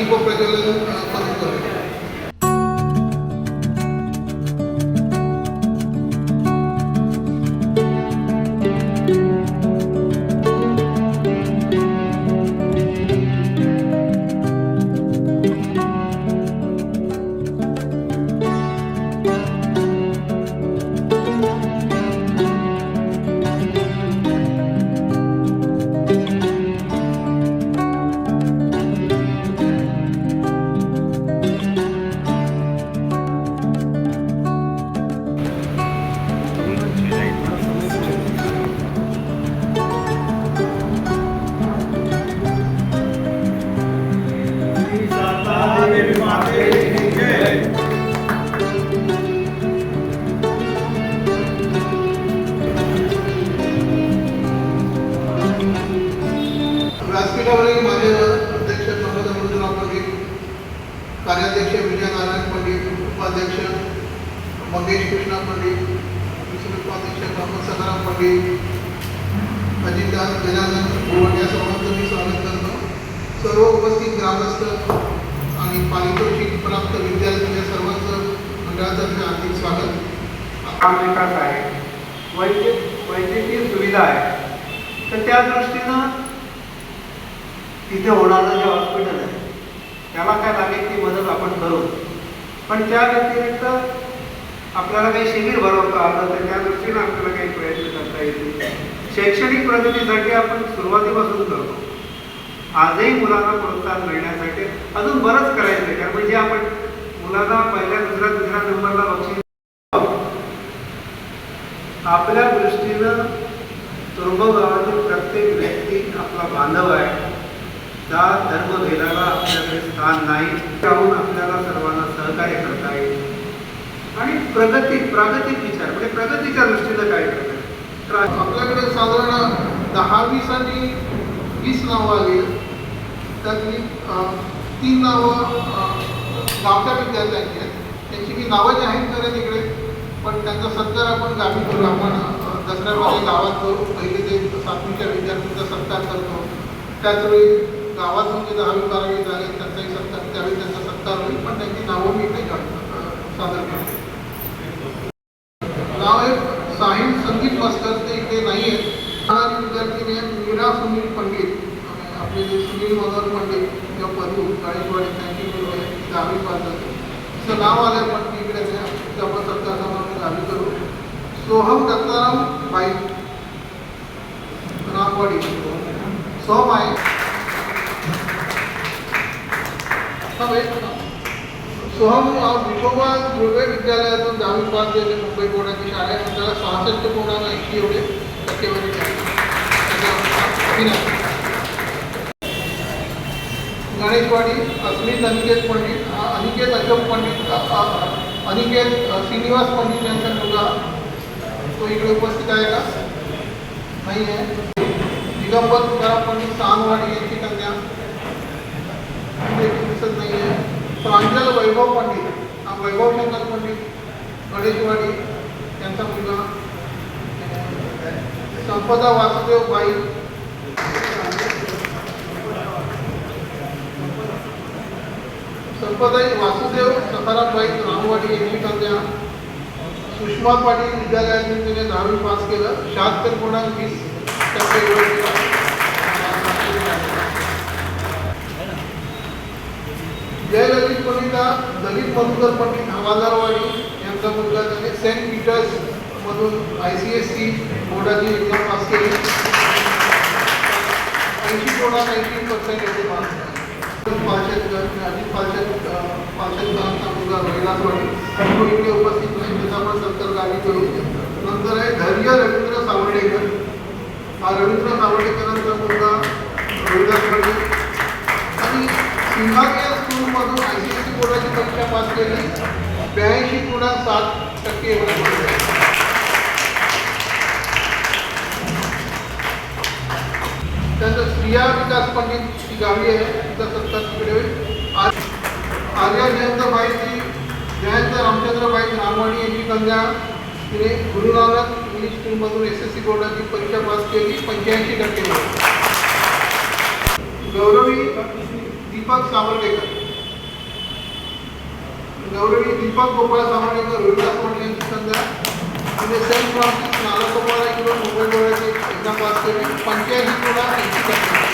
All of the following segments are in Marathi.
limpa para que ele वैद्य वैद्यकीय सुविधा आहे. तर त्या दृष्टीनं तिथे होणारं जे हॉस्पिटल आहे त्याला काय लागेल ती मदत आपण करू. पण त्या व्यतिरिक्त आपल्याला काही शिबिर भरवता आलं तर त्या दृष्टीनं आपल्याला काही प्रयत्न करता येतील. शैक्षणिक प्रगतीसाठी आपण सुरुवातीपासून करतो. आजही मुलांना प्रोत्साहन मिळण्यासाठी अजून बरंच करायचं आहे कारण म्हणजे आपण मुलांना पहिल्या दुसऱ्या तिसऱ्या नंबरला बक्षीस आपल्या दृष्टीनं तुरुंब गावातील प्रत्येक व्यक्ती आपला बांधव आहे. त्या धर्मभेदाला आपल्याकडे स्थान नाही. त्याहून आपल्याला सर्वांना सहकार्य करता येईल. आणि प्रगती प्रागतिक विचार म्हणजे प्रगतीच्या दृष्टीनं काय करता येईल? तर आपल्याकडे साधारण दहा वीस आणि वीस नावं आली. त्यातली तीन नावं गावच्या विद्यार्थ्यांची आहेत. त्यांची मी नावं जाहीर करेन इकडे पण त्यांचा सत्कार आपण गावी करू आपण दसऱ्यामध्ये गावात करू. पहिले ते सातवीच्या विद्यार्थ्यांचा सत्कार करतो. त्याचवेळी गावातून जे म्हणजे दहावी बारावी झाले त्यांचाही सत्कार त्यावेळी त्यांचा सत्कार होईल पण त्यांची नावं मी काही सादर करतो. नाव आहे साहिल संगीत मास्तर ते इथे नाही आहेत. विद्यार्थी आहे मीरा सुनील पंडित. आपले जे सुनील मनोहर पंडित किंवा पदू गाडीवाडी त्यांची मुलं आहे दहावी पास झाली. तिचं नाव आलं पण ती इकडे नाही तिचं आपण सत्कार चालू करू. सोहम दत्ताराम बाई. रामवाडी. सोहम आहे. सोहम विठोबा जुळवे विद्यालयातून दहावी पास झाले. मुंबई बोर्डाची शाळा आहे. त्याला सहासष्ट पूर्णांक ऐंशी एवढे टक्केवारी गणेशवाडी अस्मित अनिकेत पंडित. अनिकेत अशोक पंडित. अनिकेत श्रीनिवास पंडित यांचा मुलगा. तो इकडे उपस्थित आहे का? नाही आहे. दिगंबर तुकाराम पंडित सानवाडी यांची कन्या. दिसत नाही आहे. प्रांजल वैभव पंडित हा वैभव शंकर पंडित गणेशवाडी यांचा मुलगा. संपदा वासुदेव बाई. संपदाई वासुदेव सखारामबाई रामवाडी यांनी कन्या सुषमा पाटील विद्यालयातून तिने दहावी पास केलं. शहात्तर पूर्णांक वीस टक्के जयललित पंडिता दलित मधुकर पंडित हवालदारवाडी यांचा मुलगा त्याने सेंट पीटर्स मधून आय सी एस सी बोर्डाची एक्झाम पास केली. ऐंशी पूर्णांक ऐंशी पर्सेंट एवढे पास झाले. अजित पाचशे पाचशेकरांचा मुलगा रविदासवाडी तो इकडे उपस्थित नाही त्याचा पण सत्तर गावी करू नंतर आहे धैर्य रवींद्र सावर्डेकर हा रवींद्र सावर्डेकरांचा मुलगा रविदासवाडी आणि सिंगागिया स्कूलमधून आय सी एस सी बोर्डाची परीक्षा पास केली ब्याऐंशी पूर्णांक सात टक्के एवढे त्यानंतर स्त्रिया विकास पंडित गावी आहे. तर सत्कार तिकडे आर्या जयंतबाई जयंत रामचंद्रबाई रामवाणी यांची कन्या तिने गुरु नानक इंग्लिश स्कूलमधून एस एस सी बोर्डाची परीक्षा पास केली पंच्याऐंशी टक्के गौरवी दीपक सावर्डेकर गौरवी दीपक गोपाळ सावर्डेकर रोहिदास पाटील यांची कन्या तिने म्हणजे सेंट फ्रान्सिस नालासोपारा किंवा मुंबई बोर्डाची एक्झाम पास केली पंच्याऐंशी गुणा ऐंशी टक्के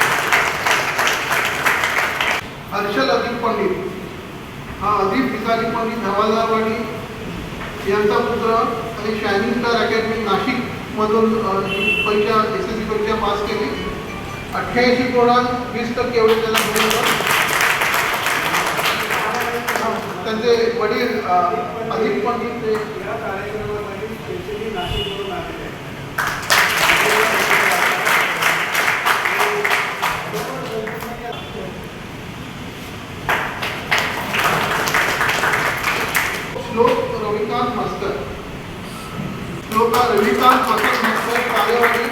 हर्षल अदीप पंडित. हा अदीप भिकारी पंडित हवालदारवाडी यांचा पुत्र आणि शायनिंग स्टार अकॅडमी नाशिकमधून अ, परीक्षा एस एस सी परीक्षा पास केली. अठ्ठ्याऐंशी पूर्णांक वीस टक्के एवढे त्याला गुण त्यांचे वडील अ, अदीप पंडित 我们一般坐地铁，坐八六二。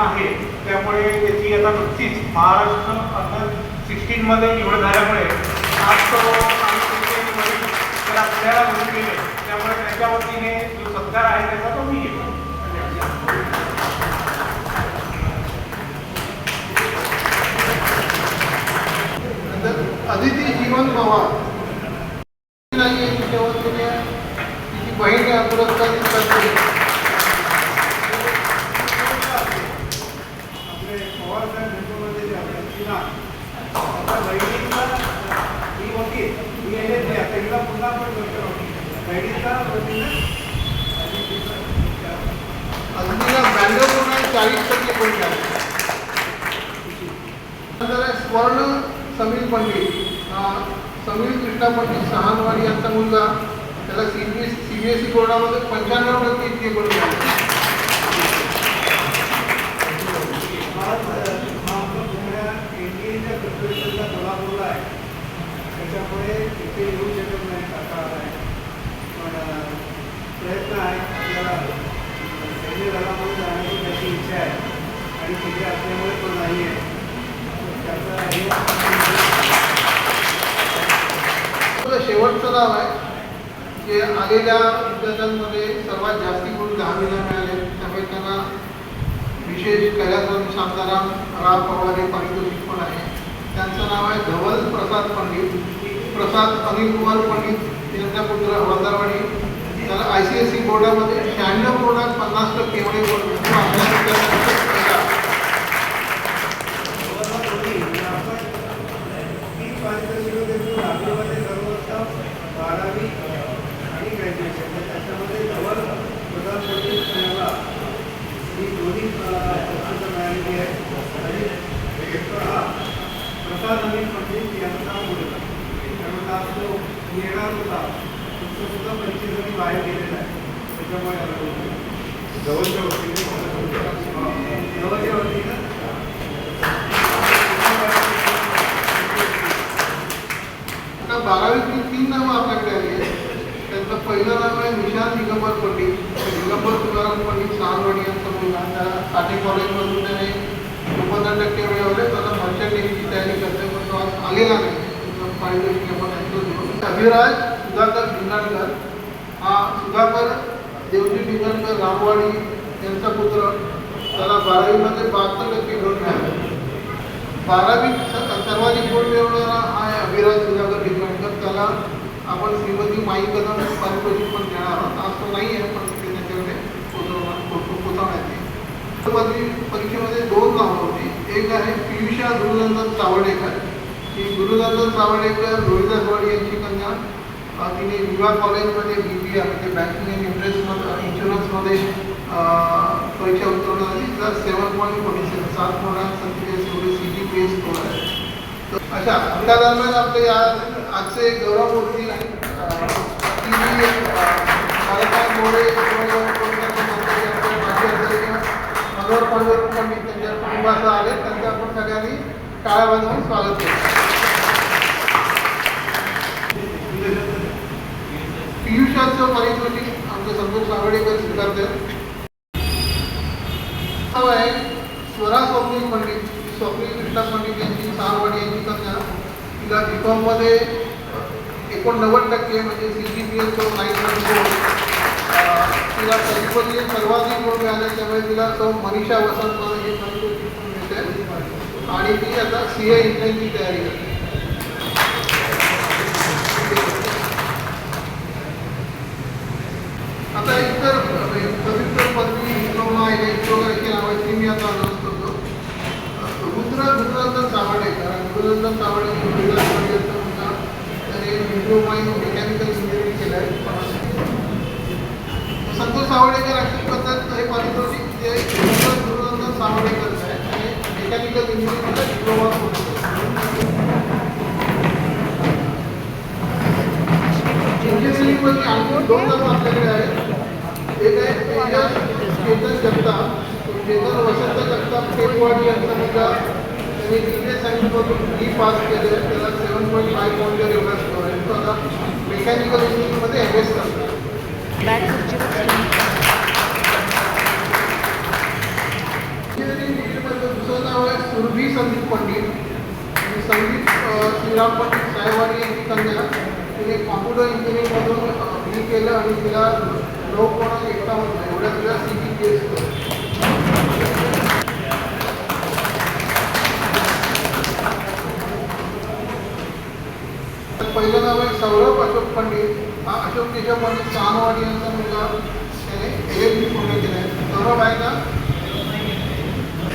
आहे. त्यामुळे त्याची आता नुकतीच महाराष्ट्र अंडर सिक्स्टीनमध्ये निवड झाल्यामुळे आज तो आम्ही घेऊन गेले त्यामुळे त्याच्या वतीने जो सत्कार आहे त्याचा तो मी घेतो. नंतर अदिती जीवन पवार नाही आहे तिच्या वतीने तिची बहीण हा पुरस्कार स्वीकारते आपले पवार साहेब नेतृत्वामध्ये जे आपले श्रीनाथ, आता बहिणीचा ही होती ही येत नाही आता हिला पुन्हा पण गोष्ट होती बहिणीचा वतीनं आणि तिचा- अदितीला ब्याण्णव गुण आणि चाळीस टक्के गुण आहे स्वर्ण समीर पंडित समीर कृष्णा पंडित सहानवाडी यांचा मुलगा त्याला C B S C B S E बोर्डामध्ये पंच्याण्णव टक्के इतके गुण कोल्हापूरला आहे त्याच्यामुळे इथे येऊ शकत नाही काका आहे पण अं, प्रयत्न आहे आपल्याला सैन्य दलामध्ये जाण्याची त्याची इच्छा आहे. आणि तिथे असल्यामुळे तो नाही आहे त्याचा शेवटचं नाव आहे जे आलेल्या विद्यार्थ्यांमध्ये सर्वात जास्ती गुण दहावीला मिळाले. त्यामुळे त्यांना विशेष कैलासवासी शांताराम राम पवार हे पारितोषिक पण आहे. त्यांचं नाव आहे धवल प्रसाद पंडित. प्रसाद अनिल कुमार पंडित. यांचा पुत्र हवालदारवाडी त्याला आय सी एस सी बोर्डामध्ये शहाण्णव पूर्णांक पन्नास टक्के एवढे गुण मिळून आपल्या विद्यार्थ्यांचा पहिला बारावी आणि ग्रॅज्युएशन तर त्याच्यामध्ये नवल प्रधानमंत्री पुण्याला ही दोन्ही पुस्तकं मिळालेली आहे आणि हा प्रसाद अनिल पंडित यांचा मुलगा त्यामुळे आज तो येणार होता तो सुद्धा परीक्षेसाठी बाहेर गेलेला आहे त्याच्यामुळे आला होता. जवळच्या वतीने जवळच्या वतीनं आता बारावीतील तीन नावं आपल्याकडे आली आहेत त्यातलं पहिलं नाव आहे निशांत दिगंबर पंडित दिगंबर तुकाराम पंडित सावंतवाडी यांचा मुलगा त्याला साठे कॉलेजमधून त्याने एकोणपन्नास टक्के मिळवले त्याला मर्चंट नेव्हीची तयारी करते पण तो आज आलेला नाही. पाहिजे अभिराज सुधाकर भिंगाणकर हा सुधाकर देवजी भिंगाणकर रामवाडी यांचा पुत्र. त्याला बारावीमध्ये बहात्तर टक्के घेऊन मिळाले. बारावीत सर्वाधिक गुण मिळवणारा हा अभिराज सुधाकर डिग्रंकर त्याला आपण श्रीमती माई कदम पारितोषिक पण देणार आहोत. आज तो नाही आहे पण ते त्याच्याकडे पोचवण्यात परीक्षेमध्ये दोन नावं होती. एक आहे पियुषा गुरुनंदन चावडेकर. की गुरुनंदन सावडेकर रोहिदासवाडी यांची कन्या तिने विवाह कॉलेजमध्ये बी बी ए म्हणजे बँकिंग अँड इन्व्हेस्टमेंट इन्शुरन्समध्ये परीक्षा उत्तीर्ण झाली तर सेवन पॉईंट फोर्टी सेवन सात पूर्णांक सत्तेचाळीस एवढे C G P S score आहे तर अशा त्या दरम्यान आपले या आजचे गौरवमूर्ती अ, मनोहर पांडुरंग पंडित त्यांच्या कुटुंबासह आले त्यांचं आपण सगळ्यांनी टाळ्या वाजवून स्वागत केलं पियुषाचं पारितोषिक आमचे संतोष सावडेकर स्वीकारते आहे स्वरा स्वप्नील पंडित स्वप्नील कृष्णा पंडित यांची सारवाडी यांची कन्या तिला बी कॉममध्ये एकोणनव्वद टक्के म्हणजे C G P S nine point four तिला कलिपती सर्वाधिक गुण मिळाले त्यामुळे तिला तो मनीषा वसंत हे पारितोषिक मिळते. आणि ती आता सी ए इंटरची तयारी करते. आता इतर पवित्र पदवी डिप्लोमा इलेक्ट्रोग्राफी नावाची मी आता अनाऊन्स करतो. रुद्र गुरुनंदन सावडेकर गुरुनंदन चावडे त्याने मेकॅनिकल इंजिनिअरिंग केलं आहे संतोष सावडेकर अशी हे पारितोषिक जे रुद्र गुरुनंदन सावडेकर आहे आणि मेकॅनिकल इंजिनिअरिंगचा डिप्लोमा दोन नावं आपल्याकडे आहेत एक आहे तेजस चेतन जगताप. चेतन वसंत जगताप टेकवाडी यांचा मुलगा त्यांनी तिथे सायन्समधून बी पास केले त्याला सेवन पॉईंट फाय पॉईंट एवढा स्कोर आहे. तो आता मेकॅनिकल इंजिनिअरिंगमध्ये एम एस इंजिनिअरिंग डिग्रीमध्ये दुसरं नाव आहे सुरभी संदीप पंडित. आणि संदीप श्रीराम पंडित साहेबांनी कन्या तिने कॉम्प्युटर इंजिनिअरिंगमधून बी केलं आणि तिला लोक नऊ पूर्णांक एकावन्न एवढ्या तिला सी पहिलं नाव आहे सौरभ अशोक पंडित. हा अशोक केशव पंडित सानवाडी यांचा मुलगा. त्याने एल बी पूर्ण केला आहे सौरभ आहे का?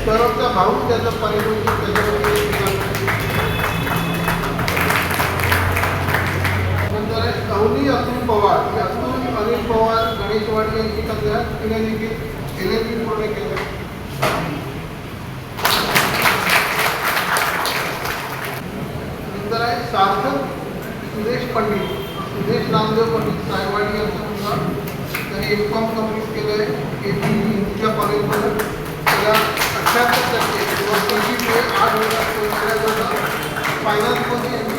सौरभचा भाऊ त्याचं पारितोषिक त्याच्यामध्ये नंतर आहे अवनी अतुल पवार. पवार देखील एल एल पूर्ण केलं. सार्थक सुदेश पंडित. सुदेश नामदेव पंडित सायवाडी यांचा मुलगा त्याने एम कॉम कंप्लीट केलं आहे ए बी हिंदच्या कॉलेजमध्ये. त्याला अठ्ठ्याहत्तर टक्के आठ हज़ार फायनान्समध्ये M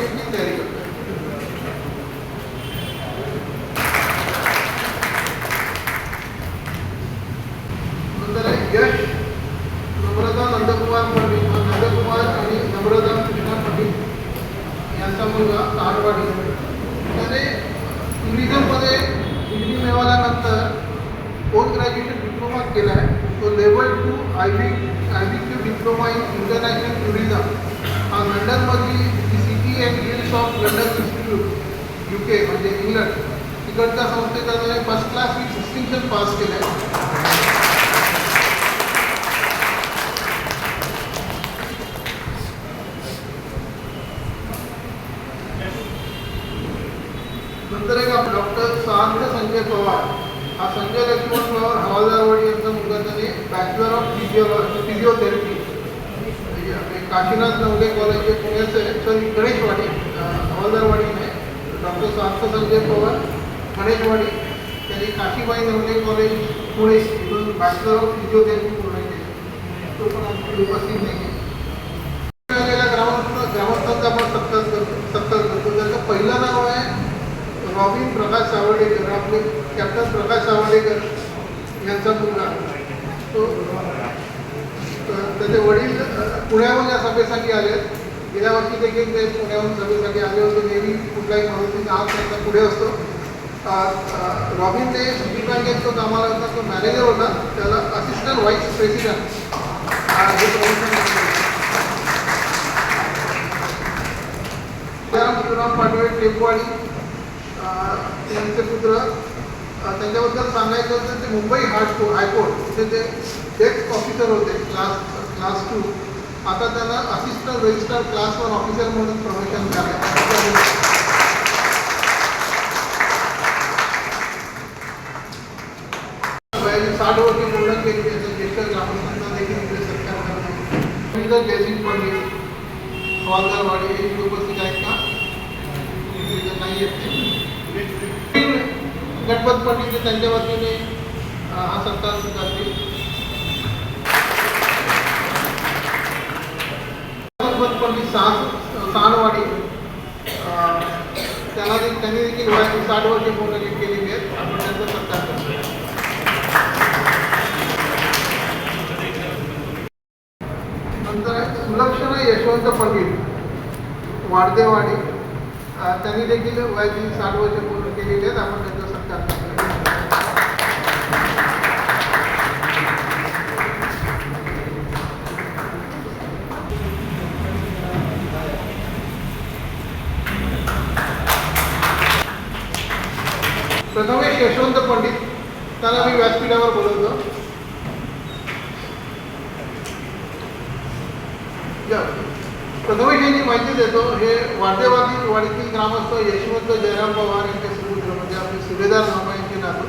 B diploma in international tourism हा लंडनमधली जी city and guilds of London institute U K म्हणजे इंग्लंड तिकडच्या संस्थेचा त्याने first class with distinction pass केलं आहे नंतर एक आपण डॉक्टर सार्थ संजय पवार. हा संजय लक्ष्मण पवार हवालदारवाडी यांचा मुलगा त्याने bachelor of physio physiotherapy Kashinath Navale college जे पुण्याचं आहे तर गणेशवाडी अं, हवालदारवाडी नाही डॉक्टर सार्थ संजय पवार गणेशवाडी त्यांनी Kashibai Navale college Pune bachelor of physiotherapy पूर्ण केली. तो पण आमची उपस्थित नाही आहे मिळालेल्या ग्रामस्थ ग्रामस्थांचा आपण सत्कार करतो सत्कार करतो त्याचं पहिलं नाव आहे रॉबिन प्रकाश सावर्डेकर आपले कॅप्टन प्रकाश सावर्डेकर यांचा मुलगा तो अ, त्याचे वडील अ, पुण्याहून या सभेसाठी आले गेल्या वर्षी देखील ते पुण्याहून सभेसाठी आले होते. नेहमी कुठल्याही प्रवृत्तीचा हात त्यांचा पुढे असतो. रॉबिन ते सिटी बँकेत तो कामाला होता तो मॅनेजर होता. त्याला असिस्टंट व्हाईस प्रेसिडेंट हे प्रमोशन मिळालं. शिवराम पाटोळे यांचे पुत्र. त्यांच्याबद्दल सांगायचं होतं ते मुंबई हायकोर्ट हायकोर्ट तिथे ते डेस्क ऑफिसर होते. क्लास क्लास टू आता त्यांना assistant register class one officer म्हणून प्रमोशन झालं साठ वर्ष पूर्ण केली त्याचं ज्येष्ठ ग्रामस्थांना देखील इकडे सत्कार करतो. जयसिंग पंडित हवालदारवाडी हे उपस्थित आहेत का? नाही येत गणपत पंडित त्यांच्या वतीने हा सत्कार स्वीकारतील गणपत पंडित सहा सहाणवाडी अं, त्यांना दे- त्यांनी चालू वयाची साठ वर्षे केलेली आहेत आपण त्यांचा सत्कार करतो नंतर आहे यशवंत पंडित वाडदेवाडी. त्यांनी देखील वयाची साठ वर्ष पूर्ण केलेली आहेत. आपण त्यांचा सत्कार करतो. प्रथमेश यशवंत पंडित. त्यांना मी व्यासपीठावर बोलवतो. प्रथमेश यांची माहिती देतो. हे वाटेवाडी वाडीतील ग्रामस्थ यशवंत जयराम पवार यांचे सुपुत्र म्हणजे आपले सुभेदार मामा यांचे नातू.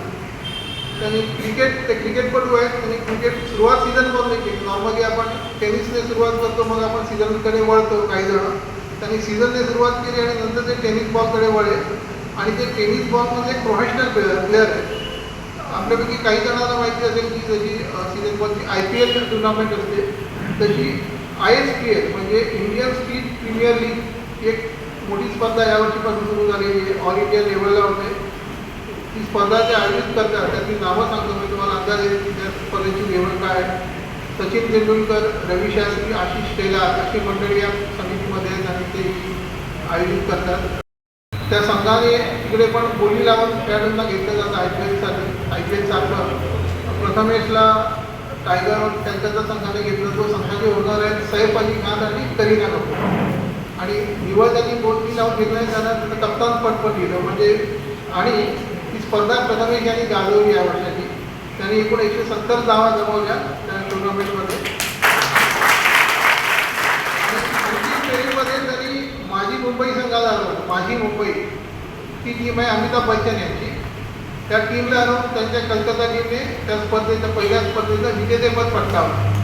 त्यांनी क्रिकेट ते क्रिकेटपटू आहेत. त्यांनी क्रिकेट सुरुवात सीझनमधून केली. नॉर्मली आपण टेनिसने सुरुवात करतो मग आपण सीझनकडे वळतो काही जण. त्यांनी सीझनने सुरुवात केली आणि नंतर ते टेनिस बॉलकडे वळले. आणि ते टेनिस बॉलमध्ये एक प्रोफेशनल प्लेअर प्लेअर आहेत. आपल्यापैकी काही जणांना माहिती असेल की जशी सीझन बॉलची आय पी एल टुर्नामेंट असते तशी आय एस पी एल म्हणजे इंडियन स्पीड प्रीमियर लीग एक मोठी स्पर्धा यावर्षीपासून सुरू झालेली आहे. ऑल इंडिया लेवलला होते. ती स्पर्धा जे आयोजित करतात त्याची नावं सांगतो मी तुम्हाला. अंदाज येईल की त्या स्पर्धेची लेवल काय आहे. सचिन तेंडुलकर रवी शास्त्री आशिष टेला अशी मंडळी या समितीमध्ये आहेत आणि ते आयोजित करतात. त्या संघाने तिकडे पण बोली लावून खेळाडूंना घेतलं जातं. आय पी एलसाठी आय पी एल सारखं. प्रथमेशला टायगर त्यांच्या संघाने घेतलं. तो संघाचे ओनर आहेत सैफ अली खान आणि करीना कपूर. आणि निवड त्यांनी बोली लावून घेतलं त्यांना त्यांना कप्तान पटपट लिहिलं म्हणजे आणि ती स्पर्धा प्रथमेश यांनी गाजवली या वर्षाची. त्यांनी एकूण एकशे सत्तर धावा जमवल्या त्या टुर्नामेंटमध्ये अंतिम फेरीमध्ये तरी माझी मुंबई संघाला हरवलं माझी मुंबई. ती टीम आहे अमिताभ बच्चन यांची. त्या टीमला हरवून त्यांच्या कलकत्ता टीमने त्या स्पर्धेचं पहिल्या स्पर्धेचं विजेतेपद पटकावलं.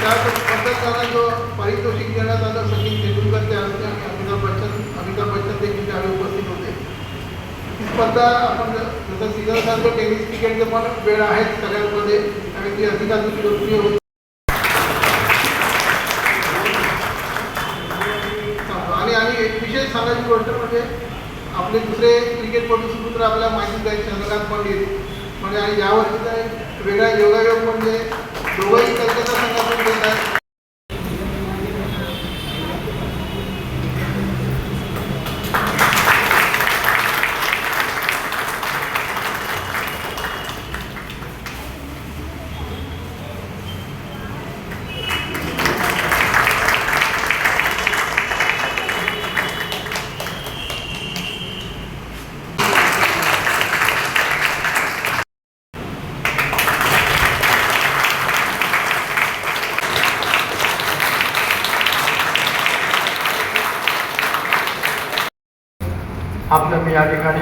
त्या स्पर्धकांना जो पारितोषिक देण्यात आलं सचिन तेंडुलकरच्या हस्ते आणि अमिताभ बच्चन अमिताभ बच्चन देखील त्यावेळी उपस्थित होते. ही स्पर्धा आपण जसं सीझन सांगतो टेनिस क्रिकेटचे पण वेळ आहेत सगळ्यांमध्ये आणि ती अधिकाधिक लोकप्रिय होती आणि आणि एक विशेष सांगायची गोष्ट म्हणजे आपले दुसरे क्रिकेटपटू सुपुत्र आपल्याला माहितीच आहे चंद्रकांत म्हणजे, म्हणजे आणि यावर्षीचा एक वेगळा योगायोग म्हणजे दोघंही कलकत्ता संघातून घेत आहेत आपलं मी या ठिकाणी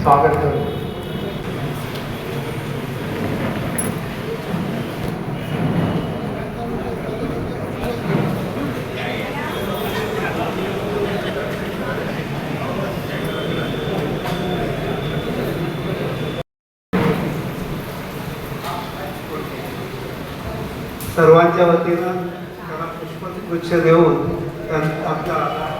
स्वागत करतो सर्वांच्या वतीनं त्याला पुष्पगुच्छ देऊन त्यां-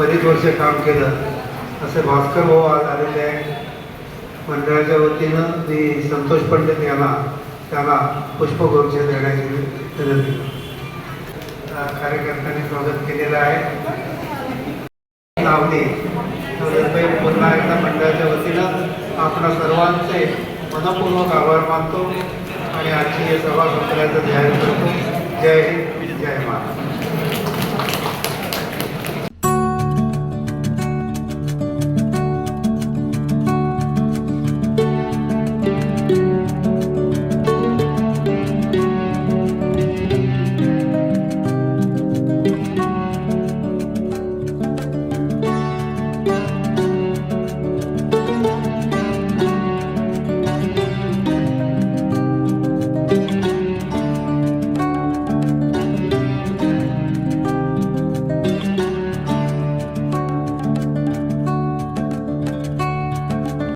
बरीच वर्ष काम केलं. असे भास्कर भाऊ आज आलेले आहे मंडळाच्या वतीनं मी संतोष पंडित यांना त्याला पुष्पगुच्छ देण्याची विनंती कार्यकर्त्यांनी स्वागत केलेलं आहे. लावणी पुन्हा एकदा मंडळाच्या वतीनं आपणा सर्वांचे मनपूर्वक आभार मानतो आणि आजची हे सभा संपल्याचं जाहीर करतो. जय हिंद जय महाराष्ट्र.